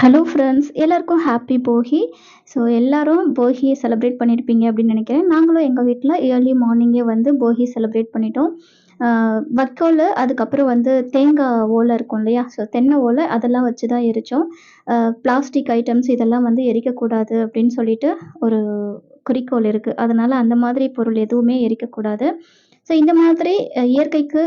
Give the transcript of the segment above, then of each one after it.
Hello friends எல்லாருக்கும் happy போகி. So எல்லாரும் போகியை செலிப்ரேட் பண்ணியிருப்பீங்க அப்படின்னு நினைக்கிறேன். நாங்களும் எங்கள் வீட்டில் ஏர்லி மார்னிங்கே வந்து போகி செலிப்ரேட் பண்ணிட்டோம். வக்கோல் வைக்கோல் அதுக்கப்புறம் வந்து தேங்காய் ஓலை இருக்கும் இல்லையா? ஸோ தென்னை ஓலை அதெல்லாம் வச்சு தான் எரித்தோம் பிளாஸ்டிக் ஐட்டம்ஸ் இதெல்லாம் வந்து எரிக்கக்கூடாது அப்படின்னு சொல்லிட்டு ஒரு குறிக்கோள் இருக்குது அதனால் அந்த மாதிரி பொருள் எதுவுமே எரிக்கக்கூடாது. ஸோ இந்த மாதிரி இயற்கைக்கு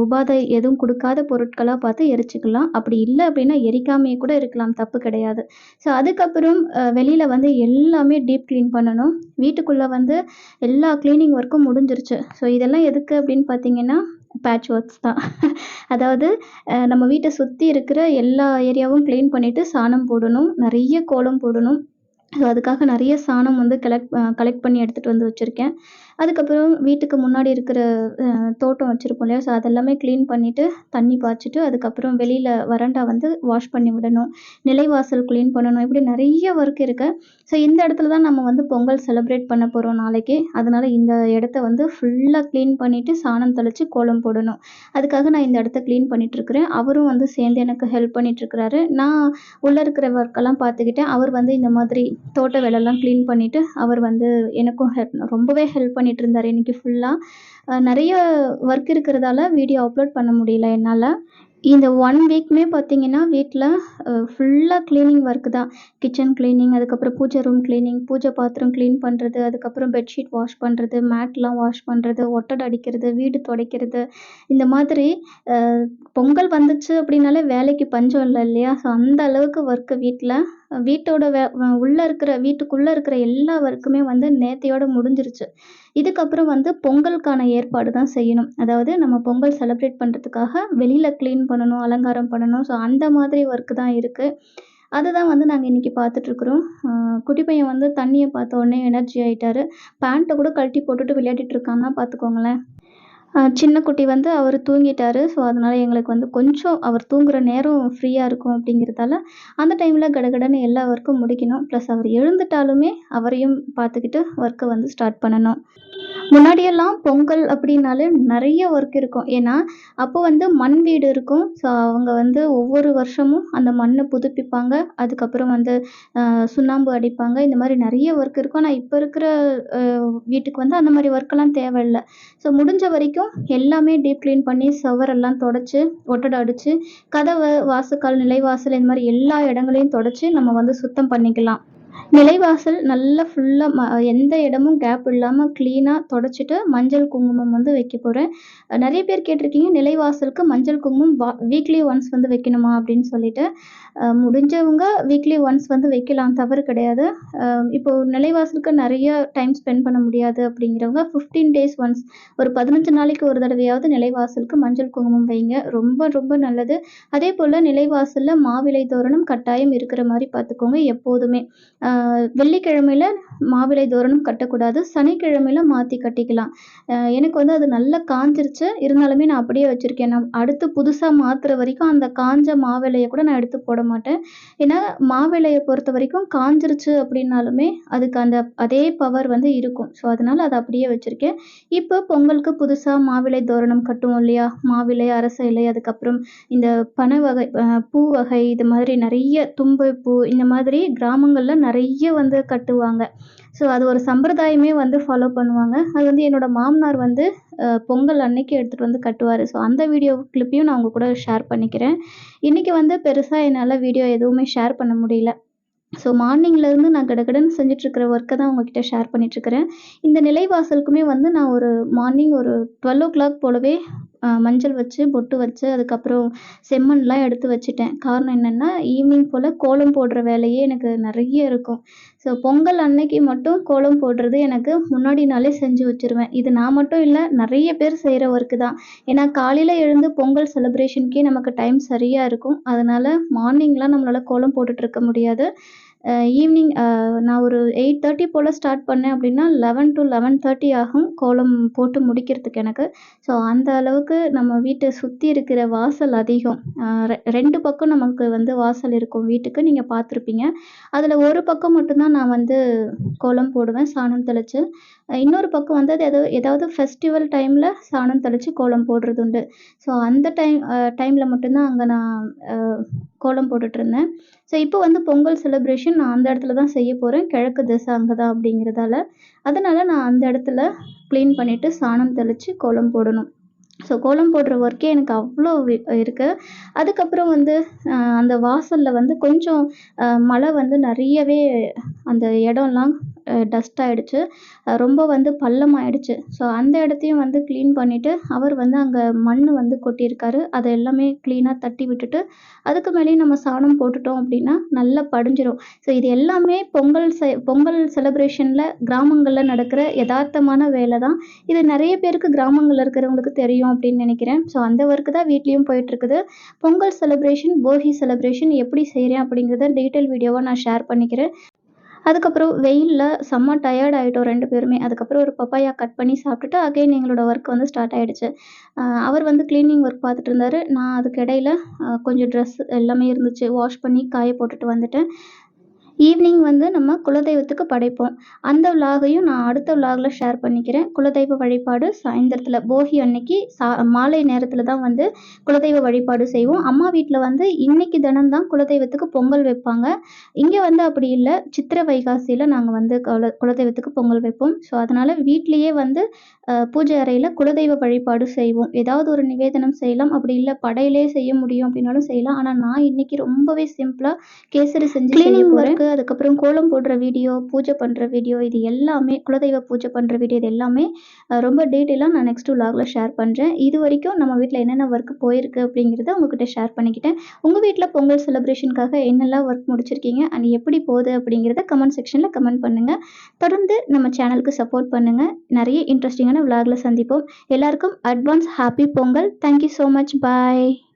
உபாதை எதுவும் கொடுக்காத பொருட்களாக பார்த்து எரிச்சுக்கலாம். அப்படி இல்லை அப்படின்னா எரிக்காமையே கூட இருக்கலாம். தப்பு கிடையாது. ஸோ அதுக்கப்புறம் வெளியில் வந்து எல்லாமே டீப் க்ளீன் பண்ணணும். வீட்டுக்குள்ளே வந்து எல்லா க்ளீனிங் ஒர்க்கும் முடிஞ்சிருச்சு. ஸோ இதெல்லாம் எதுக்கு அப்படின்னு பார்த்தீங்கன்னா பேட்ச் ஒர்க்ஸ் தான். அதாவது நம்ம வீட்டை சுற்றி இருக்கிற எல்லா ஏரியாவும் க்ளீன் பண்ணிவிட்டு சாணம் போடணும். நிறைய கோலம் போடணும். ஸோ அதுக்காக நிறைய சாணம் வந்து கலெக்ட் கலெக்ட் பண்ணி எடுத்துகிட்டு வந்து வச்சுருக்கேன். அதுக்கப்புறம் வீட்டுக்கு முன்னாடி இருக்கிற தோட்டம் வச்சுருப்போம் இல்லையா? ஸோ அதெல்லாமே க்ளீன் பண்ணிவிட்டு தண்ணி பாய்ச்சிட்டு அதுக்கப்புறம் வெளியில் வராண்டா வந்து வாஷ் பண்ணி விடணும். நிலைவாசல் க்ளீன் பண்ணணும். இப்படி நிறைய ஒர்க் இருக்குது ஸோ இந்த இடத்துல தான் நம்ம வந்து பொங்கல் செலிப்ரேட் பண்ண போகிறோம் நாளைக்கு. அதனால் இந்த இடத்த வந்து ஃபுல்லாக க்ளீன் பண்ணிவிட்டு சாணம் தெளித்து கோலம் போடணும். அதுக்காக நான் இந்த இடத்த க்ளீன் பண்ணிகிட்ருக்கிறேன் அவரும் வந்து சேர்ந்து எனக்கு ஹெல்ப் பண்ணிகிட்ருக்கிறாரு நான் உள்ளே இருக்கிற ஒர்க்கெல்லாம் பார்த்துக்கிட்டேன். அவர் வந்து இந்த மாதிரி தோட்ட வேலைலாம் க்ளீன் பண்ணிவிட்டு அவர் வந்து எனக்கும் ஹெல்ப் ரொம்பவே ஹெல்ப் பண்ணி பண்ணிட்டு இருந்தார் இன்னைக்கு ஃபுல்லாக நிறைய ஒர்க் இருக்கிறதால வீடியோ அப்லோட் பண்ண முடியல என்னால். இந்த ஒன் வீக்குமே பார்த்தீங்கன்னா வீட்டில் ஃபுல்லாக க்ளீனிங் ஒர்க் தான். கிச்சன் க்ளீனிங் அதுக்கப்புறம் பூஜை ரூம் க்ளீனிங் பூஜை பாத்திரம் க்ளீன் பண்ணுறது அதுக்கப்புறம் பெட்ஷீட் வாஷ் பண்ணுறது மேட்லாம் வாஷ் பண்ணுறது ஒட்டடை அடிக்கிறது வீடு துடைக்கிறது. இந்த மாதிரி பொங்கல் வந்துச்சு அப்படின்னாலே வேலைக்கு பஞ்சம் இல்லை இல்லையா? ஸோ அந்த அளவுக்கு ஒர்க்கு வீட்டில் வீட்டோட வே உள்ளே இருக்கிற வீட்டுக்குள்ளே இருக்கிற எல்லா ஒர்க்குமே வந்து நேத்தையோடு முடிஞ்சிருச்சு. இதுக்கப்புறம் வந்து பொங்கலுக்கான ஏற்பாடு தான் செய்யணும். அதாவது நம்ம பொங்கல் செலிப்ரேட் பண்ணுறதுக்காக வெளியில் க்ளீன் பண்ணணும் அலங்காரம் பண்ணணும். ஸோ அந்த மாதிரி ஒர்க்கு தான் இருக்குது அதுதான் வந்து நாங்கள் இன்றைக்கி பார்த்துட்ருக்குறோம் குட்டி பையன் வந்து தண்ணியை பார்த்த உடனே எனர்ஜி ஆகிட்டாரு பேண்ட்டை கூட கழட்டி போட்டுட்டு விளையாடிட்டு இருக்கான்னா பார்த்துக்கோங்களேன். சின்ன குட்டி வந்து அவர் தூங்கிட்டாரு. ஸோ அதனால் எங்களுக்கு வந்து கொஞ்சம் அவர் தூங்குற நேரம் ஃப்ரீயாக இருக்கும் அப்படிங்கிறதால அந்த டைமில் கடகடன்னு எல்லா ஒர்க்கும் முடிக்கணும். ப்ளஸ் அவர் எழுந்துட்டாலுமே அவரையும் பார்த்துக்கிட்டு ஒர்க்கை வந்து ஸ்டார்ட் பண்ணணும். முன்னாடியெல்லாம் பொங்கல் அப்படின்னாலே நிறைய ஒர்க் இருக்கும். ஏன்னா அப்போ வந்து மண் வீடு இருக்கும். ஸோ அவங்க வந்து ஒவ்வொரு வருஷமும் அந்த மண்ணை புதுப்பிப்பாங்க. அதுக்கப்புறம் வந்து சுண்ணாம்பு அடிப்பாங்க. இந்த மாதிரி நிறைய ஒர்க் இருக்கும். ஆனால் இப்போ இருக்கிற வீட்டுக்கு வந்து அந்த மாதிரி ஒர்க்கெல்லாம் தேவையில்லை. ஸோ முடிஞ்ச வரைக்கும் எல்லாமே டீப் க்ளீன் பண்ணி சவரெல்லாம் தொடச்சி ஒட்டடை அடித்து கதவை வாசக்கால் நிலைவாசல் இந்த மாதிரி எல்லா இடங்களையும் தொடச்சி நம்ம வந்து சுத்தம் பண்ணிக்கலாம். நிலைவாசல் நல்லா ஃபுல்லாக ம எந்த இடமும் கேப் இல்லாமல் க்ளீனாக தொடச்சிட்டு மஞ்சள் குங்குமம் வந்து வைக்க போகிறேன் நிறைய பேர் கேட்டிருக்கீங்க நிலைவாசலுக்கு மஞ்சள் குங்குமம் வா வீக்லி ஒன்ஸ் வந்து வைக்கணுமா அப்படின்னு சொல்லிட்டு. முடிஞ்சவங்க வீக்லி ஒன்ஸ் வந்து வைக்கலாம் தவறு கிடையாது. இப்போ நிலைவாசலுக்கு நிறைய டைம் ஸ்பெண்ட் பண்ண முடியாது அப்படிங்கிறவங்க ஃபிஃப்டீன் டேஸ் ஒன்ஸ் ஒரு பதினஞ்சு நாளைக்கு ஒரு தடவையாவது நிலைவாசலுக்கு மஞ்சள் குங்குமம் வைங்க. ரொம்ப ரொம்ப நல்லது. அதே போல் நிலைவாசலில் மாவிலை தோரணம் கட்டாயம் இருக்கிற மாதிரி பார்த்துக்கோங்க எப்போதுமே. வெள்ளிக்கிழமையில மாவிலை தோரணம் கட்டக்கூடாது சனிக்கிழமையில மாற்றி கட்டிக்கலாம். எனக்கு வந்து அது நல்லா காஞ்சிருச்சு. இருந்தாலுமே நான் அப்படியே வச்சுருக்கேன். நான் அடுத்து புதுசாக மாற்றுற வரைக்கும் அந்த காஞ்ச மாவிலையை கூட நான் எடுத்து போட மாட்டேன். ஏன்னா மாவிலையை பொறுத்த வரைக்கும் காஞ்சிருச்சு அப்படின்னாலுமே அதுக்கு அந்த அதே பவர் வந்து இருக்கும். ஸோ அதனால் அதை அப்படியே வச்சுருக்கேன். இப்போ பொங்கலுக்கு புதுசாக மாவிலை தோரணம் கட்டுவோம் இல்லையா? மாவிலை அரச இலை அதுக்கப்புறம் இந்த பனை வகை பூ வகை இது மாதிரி நிறைய தும்பை பூ இந்த மாதிரி கிராமங்களில் நிறைய வந்து கட்டுவாங்க. ஸோ அது ஒரு சம்பிரதாயமே வந்து ஃபாலோ பண்ணுவாங்க. அது வந்து என்னோட மாமனார் வந்து பொங்கல் அன்னைக்கு எடுத்துகிட்டு வந்து கட்டுவார். ஸோ அந்த வீடியோ கிளிப்பையும் நான் உங்கள் கூட ஷேர் பண்ணிக்கிறேன். இன்றைக்கி வந்து பெருசாக என்னால் வீடியோ எதுவுமே ஷேர் பண்ண முடியல. ஸோ மார்னிங்லேருந்து நான் கடகடன்னு செஞ்சிட்ருக்கிற ஒர்க்கை தான் உங்ககிட்ட ஷேர் பண்ணிகிட்ருக்கிறேன் இந்த நிலைவாசலுக்குமே வந்து நான் ஒரு மார்னிங் ஒரு டுவெல் ஓ கிளாக் போலவே மஞ்சள் வச்சு பொட்டு வச்சு அதுக்கப்புறம் செம்மண்லாம் எடுத்து வச்சுட்டேன். காரணம் என்னென்னா ஈவினிங் போல் கோலம் போடுற வேலையே எனக்கு நிறைய இருக்கும். ஸோ பொங்கல் அன்னைக்கு மட்டும் கோலம் போடுறது எனக்கு முன்னாடி நாளே செஞ்சு வச்சுருவேன். இது நான் மட்டும் இல்லை நிறைய பேர் செய்கிற ஒர்க்கு தான். ஏன்னா காலையில் எழுந்து பொங்கல் செலிப்ரேஷனுக்கே நமக்கு டைம் சரியாக இருக்கும். அதனால் மார்னிங்லாம் நம்மளால் கோலம் போட்டுட்ருக்க முடியாது. ஈவினிங் நான் ஒரு எயிட் தேர்ட்டி போல் ஸ்டார்ட் பண்ணேன் அப்படின்னா லெவன் டு லெவன் தேர்ட்டி ஆகும் கோலம் போட்டு முடிக்கிறதுக்கு எனக்கு. ஸோ அந்த அளவுக்கு நம்ம வீட்டை சுற்றி இருக்கிற வாசல் அதிகம். ரெ- ரெண்டு பக்கம் நமக்கு வந்து வாசல் இருக்கும் வீட்டுக்கு நீங்கள் பார்த்துருப்பீங்க. அதில் ஒரு பக்கம் மட்டும்தான் நான் வந்து கோலம் போடுவேன் சாணம் தெளித்து இன்னொரு பக்கம் வந்து அது ஏதோ ஏதாவது ஃபெஸ்டிவல் டைமில் சாணம் தெளித்து கோலம் போடுறது உண்டு ஸோ அந்த டைம் டைமில் மட்டும்தான் அங்கே நான் கோலம் போட்டுட்ருந்தேன். ஸோ இப்போ வந்து பொங்கல் செலிப்ரேஷன் நான் அந்த இடத்துல தான் செய்ய போகிறேன் கிழக்கு திசை அங்கே தான் அப்படிங்கிறதால. அதனால் நான் அந்த இடத்துல க்ளீன் பண்ணிவிட்டு சாணம் தெளித்து கோலம் போடணும். ஸோ கோலம் போடுற ஒர்க்கே எனக்கு அவ்வளோ வி இருக்கு. அதுக்கப்புறம் வந்து அந்த வாசல்ல வந்து கொஞ்சம் மழை வந்து நிறையவே அந்த இடம்லாம் டஸ்ட் ஆயிடுச்சு. ரொம்ப வந்து பள்ளம் ஆயிடுச்சு. ஸோ அந்த இடத்தையும் வந்து க்ளீன் பண்ணிவிட்டு அவர் வந்து அங்கே மண் வந்து கொட்டியிருக்காரு. அதை எல்லாமே க்ளீனாக தட்டி விட்டுட்டு, அதுக்கு மேலேயும் நம்ம சாணம் போட்டுட்டோம் அப்படின்னா, நல்லா படிஞ்சிடும் ஸோ இது எல்லாமே பொங்கல் செ பொங்கல் செலப்ரேஷனில் கிராமங்களில் நடக்கிற யதார்த்தமான வேலை தான். இது நிறைய பேருக்கு கிராமங்களில் இருக்கிறவங்களுக்கு தெரியும் அப்படின்னு நினைக்கிறேன் ஸோ அந்த ஒர்க்கு தான் வீட்லேயும் போயிட்டுருக்குது. பொங்கல் செலிப்ரேஷன், போகி செலிப்ரேஷன் எப்படி செய்கிறேன் அப்படிங்கிறத டீட்டெயில் வீடியோவாக நான் ஷேர் பண்ணிக்கிறேன். அதுக்கப்புறம் வெயிலில் செம்ம டயர்ட் ஆகிட்டோம் ரெண்டு பேருமே. அதுக்கப்புறம் ஒரு பப்பாயா கட் பண்ணி சாப்பிட்டுட்டு, அகைன் எங்களோட ஒர்க் வந்து ஸ்டார்ட் ஆகிடுச்சு அவர் வந்து கிளீனிங் ஒர்க் பார்த்துட்டு இருந்தார் நான் அதுக்கு இடையில கொஞ்சம் ட்ரெஸ் எல்லாமே இருந்துச்சு. வாஷ் பண்ணி காய போட்டுட்டு வந்துட்டேன். ஈவினிங் வந்து நம்ம குலதெய்வத்துக்கு படைப்போம். அந்த விலாகையும் நான் அடுத்த விலாக்ல ஷேர் பண்ணிக்கிறேன். குலதெய்வ வழிபாடு சாயந்தரத்தில போகி அன்னைக்கு சா மாலை நேரத்தில தான் வந்து குலதெய்வ வழிபாடு செய்வோம். அம்மா வீட்ல வந்து இன்னைக்கு தினம் தான் குலதெய்வத்துக்கு பொங்கல் வைப்பாங்க. இங்க வந்து அப்படி இல்ல. சித்திரை வைகாசியில நாங்க வந்து குல குலதெய்வத்துக்கு பொங்கல் வைப்போம். ஸோ அதனால வீட்லயே வந்து பூஜை அறையில குலதெய்வ வழிபாடு செய்வோம். ஏதாவது ஒரு நிவேதனம் செய்யலாம். அப்படி இல்ல படையலே செய்ய முடியும் அப்படின்னாலும் செய்யலாம். ஆனா நான் இன்னைக்கு ரொம்பவே சிம்பிளா கேசரி செஞ்சு கிளீனிங். ஒர்க்கு, அதுக்கப்புறம் கோலம் போடுற வீடியோ, பூஜை பண்ணுற வீடியோ இது எல்லாமே குலதெய்வ பூஜை பண்ணுற வீடியோ இது எல்லாமே ரொம்ப டீட்டெயிலாக நான் நெக்ஸ்ட் விலாகில் ஷேர் பண்ணுறேன் இது வரைக்கும் நம்ம வீட்டில் என்னென்ன ஒர்க் போயிருக்கு அப்படிங்கிறத உங்ககிட்ட ஷேர் பண்ணிக்கிட்டேன். உங்கள் வீட்டில் பொங்கல் செலிப்ரேஷனுக்காக என்னெல்லாம் ஒர்க் முடிச்சிருக்கீங்க? அண்ட் எப்படி போகுது அப்படிங்கிறத கமெண்ட் செக்ஷனில் கமெண்ட் பண்ணுங்கள் தொடர்ந்து நம்ம சேனலுக்கு சப்போர்ட் பண்ணுங்கள் நிறைய இன்ட்ரெஸ்டிங்கான விலாகில் சந்திப்போம். எல்லாருக்கும் advance happy Pongal. Thank you much. Bye.